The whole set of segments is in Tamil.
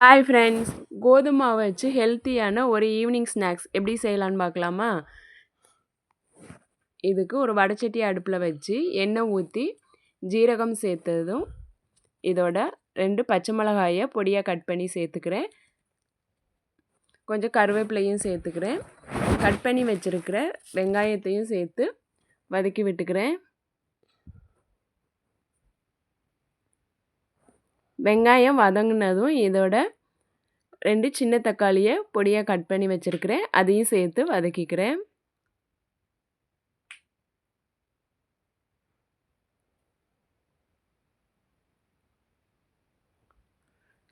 ஹாய் ஃப்ரெண்ட்ஸ் கோதுமை வச்சு ஹெல்த்தியான ஒரு ஈவினிங் ஸ்நாக்ஸ் எப்படி செய்யலான்னு பார்க்கலாமா? இதுக்கு ஒரு வடைச்சட்டி அடுப்பில் வச்சு எண்ணெய் ஊற்றி ஜீரகம் சேர்த்ததும் இதோட ரெண்டு பச்சை மிளகாயை பொடியாக கட் பண்ணி சேர்த்துக்கிறேன். கொஞ்சம் கருவேப்பிலையும் சேர்த்துக்கிறேன். கட் பண்ணி வச்சுருக்கிற வெங்காயத்தையும் சேர்த்து வதக்கி விட்டுக்கிறேன். வெங்காயம் வதங்கினதும் இதோட ரெண்டு சின்ன தக்காளியை பொடியாக கட் பண்ணி வச்சுருக்கிறேன். அதையும் சேர்த்து வதக்கிக்கிறேன்.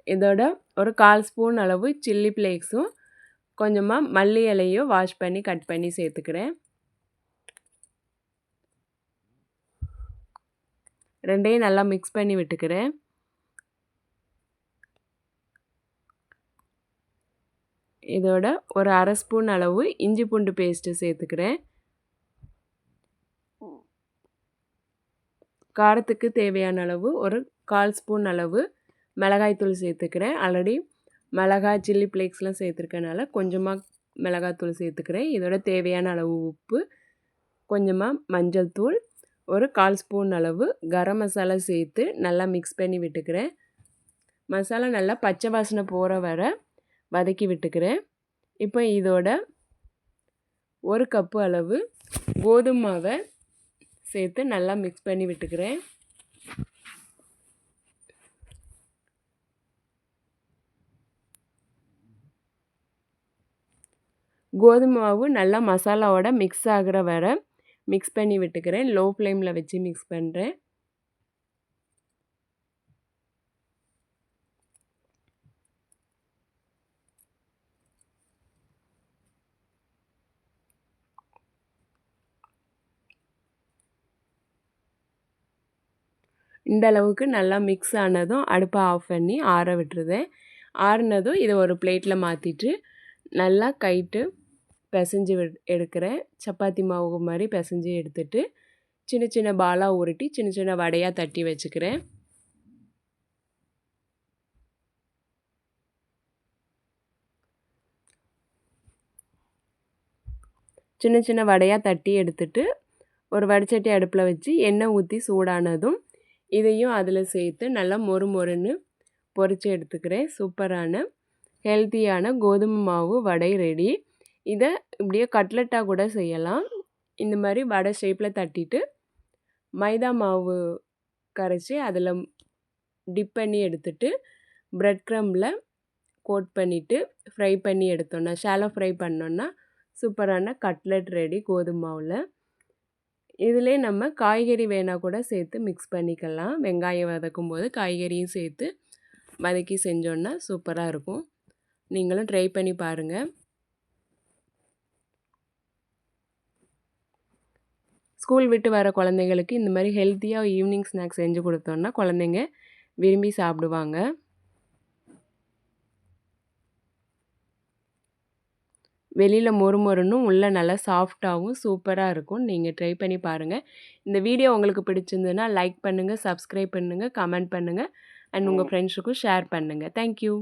இதோட ஒரு கால் ஸ்பூன் அளவு சில்லி ஃப்ளேக்ஸும் கொஞ்சமாக மல்லி இலையும் வாஷ் பண்ணி கட் பண்ணி சேர்த்துக்கிறேன். ரெண்டையும் நல்லா மிக்ஸ் பண்ணி விட்டுக்கிறேன். இதோட ஒரு அரை ஸ்பூன் அளவு இஞ்சி பூண்டு பேஸ்ட்டு சேர்த்துக்கிறேன். காரத்துக்கு தேவையான அளவு ஒரு கால் ஸ்பூன் அளவு மிளகாய்த்தூள் சேர்த்துக்கிறேன். ஆல்ரெடி மிளகாய் சில்லி ஃப்ளேக்ஸ்லாம் சேர்த்துருக்கனால கொஞ்சமாக மிளகாய்த்தூள் சேர்த்துக்கிறேன். இதோட தேவையான அளவு உப்பு கொஞ்சமாக மஞ்சள் தூள் ஒரு கால் ஸ்பூன் அளவு கரம் மசாலா சேர்த்து நல்லா மிக்ஸ் பண்ணி விட்டுக்கிறேன். மசாலா நல்லா பச்சை வாசனை போகிற வர வதக்கி விட்டுக்கிறேன். இப்போ இதோட ஒரு கப்பு அளவு கோதுமை மாவை சேர்த்து நல்லா மிக்ஸ் பண்ணி விட்டுக்கிறேன். கோதுமை மாவு நல்லா மசாலாவோட மிக்ஸ் ஆகிற வர மிக்ஸ் பண்ணி விட்டுக்கிறேன். லோ ஃப்ளேமில் வச்சு மிக்ஸ் பண்ணுறேன் இந்த அளவுக்கு நல்லா மிக்ஸ் ஆனதும் அடுப்பை ஆஃப் பண்ணி ஆற விட்டுருதேன் ஆறுனதும் இதை ஒரு பிளேட்டில் மாற்றிட்டு நல்லா கைட்டு பிசைஞ்சு எடுக்கிறேன். சப்பாத்தி மாவு மாதிரி பிசைஞ்சு எடுத்துட்டு சின்ன சின்ன பாலாக உருட்டி சின்ன சின்ன வடையாக தட்டி வச்சுக்கிறேன். சின்ன சின்ன வடையாக தட்டி எடுத்துட்டு ஒரு வடிச்சட்டி அடுப்பில் வச்சு எண்ணெய் ஊற்றி சூடானதும் இதையும் அதில் சேர்த்து நல்லா மொறு மொறுன்னு பொறிச்சு எடுத்துக்கிறேன். சூப்பரான ஹெல்த்தியான கோதுமை மாவு வடை ரெடி இதை இப்படியே கட்லெட்டாக கூட செய்யலாம். இந்த மாதிரி வடை ஷேப்பில் தட்டிட்டு மைதா மாவு கரைச்சி அதில் டிப் பண்ணி எடுத்துட்டு ப்ரெட் க்ரம்பில் கோட் பண்ணிவிட்டு ஃப்ரை பண்ணி எடுத்தோன்னா ஷாலோ ஃப்ரை பண்ணோன்னா சூப்பரான கட்லெட் ரெடி கோதுமை மாவில். இதிலே நம்ம காய்கறி வேணால் கூட சேர்த்து மிக்ஸ் பண்ணிக்கலாம். வெங்காயம் வதக்கும் போது காய்கறியும் சேர்த்து வதக்கி செஞ்சோன்னா சூப்பராக இருக்கும். நீங்களும் ட்ரை பண்ணி பாருங்கள் ஸ்கூல் விட்டு வர குழந்தைங்களுக்கு இந்த மாதிரி ஹெல்த்தியாக ஈவினிங் ஸ்நாக்ஸ் செஞ்சு கொடுத்தோன்னா குழந்தைங்க விரும்பி சாப்பிடுவாங்க. வெளியில் மொறு மொறுன்னும் உள்ளே நல்லா சாஃப்டாகவும் சூப்பராக இருக்கும். நீங்கள் ட்ரை பண்ணி பாருங்கள் இந்த வீடியோ உங்களுக்கு பிடிச்சிருந்ததுன்னா லைக் பண்ணுங்கள் சப்ஸ்கிரைப் பண்ணுங்கள் கமெண்ட் பண்ணுங்கள் அண்ட் உங்கள் ஃப்ரெண்ட்ஸுக்கும் ஷேர் பண்ணுங்கள் தேங்க்யூ.